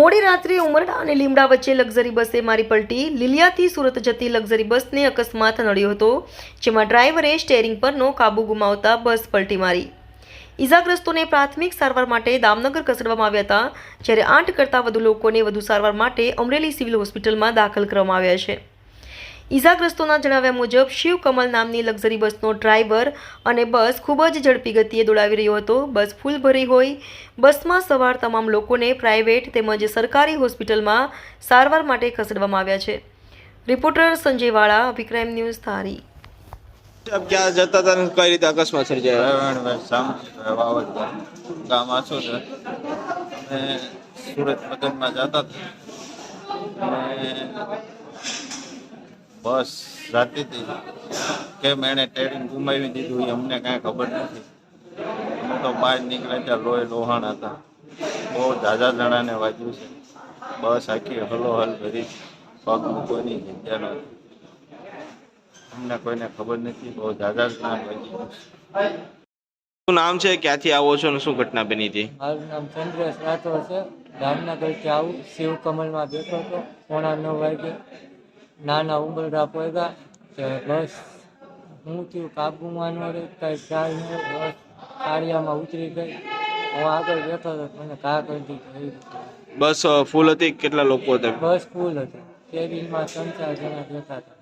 મોડી રાત્રે ઉમરડા અને લીમડા વચ્ચે લક્ઝરી બસે મારી પલટી લીલિયાથી સુરત જતી લક્ઝરી બસને અકસ્માત નડ્યો હતો, જેમાં ડ્રાઈવરે સ્ટેરિંગ પરનો કાબુ ગુમાવતા બસ પલટી મારી. ઈજાગ્રસ્તોને પ્રાથમિક સારવાર માટે દામનગર ખસેડવામાં આવ્યા હતા, જ્યારે આઠ કરતાં વધુ લોકોને વધુ સારવાર માટે અમરેલી સિવિલ હોસ્પિટલમાં દાખલ કરવામાં આવ્યા છે. ઈજાગ્રસ્તોના જણાવ્યા મુજબ શિવ કમલ નામની લક્ઝરી બસનો ડ્રાઈવર અને બસ ખૂબ જ ઝડપી ગતિએ દોડાવી રહ્યો હતો. બસ ફૂલ ભરી હોય. બસમાં સવાર તમામ લોકોને પ્રાઇવેટ તેમજ સરકારી હોસ્પિટલમાં સારવાર માટે ખસેડવામાં આવ્યા છે. રિપોર્ટર સંજય વાળા વિક્રાઇમ ન્યૂઝ ધારી. આપ ક્યાં જતા હતા કઈ રીતે અકસ્માત સર્જાયો? પ્રવીણભાઈ સામજીભાઈ વાવડિયા ગામ આસોદર અમે સુરત મદનમાં જતા હતા. બસ જાતી હતી કેમ એણે ટ્રેડિંગ ગુમાવી દીધું એ અમને કાંઈ ખબર નથી. અમે તો બહાર નીકળ્યા ત્યાં લોહી લોહાણ હતા. બહુ ઝાઝા જણાને વાંચ્યું છે. બસ આખી હલો ભરી પગ મૂકવાની જગ્યા નથી અમને કોઈને ખબર નથી બહુ ઝાઝા જણાને વાંચ્યું શું નામ છે? ક્યાંથી આવો છો અને શું ઘટના બની હતી? મારું નામ ચંદ્રેશ રાઠોડ છે. જામનગરથી આવું શિવ કમલમાં બેઠો હતો. પોણા નવ વાગે નાના ઉંબરડા પોયગા કે બસ હું થયું કાબુમાં ન રહી કાંઈ ખ્યાલ ન બસ કાળિયામાં ઉતરી ગઈ. હું આગળ બેઠો હતો મને ઘા કરી દીધી. બસ ફૂલ હતી કેટલા લોકો હતા? બસ ફૂલ હતી. કેબિનમાં ત્રણ ચાર જણા બેઠા હતા.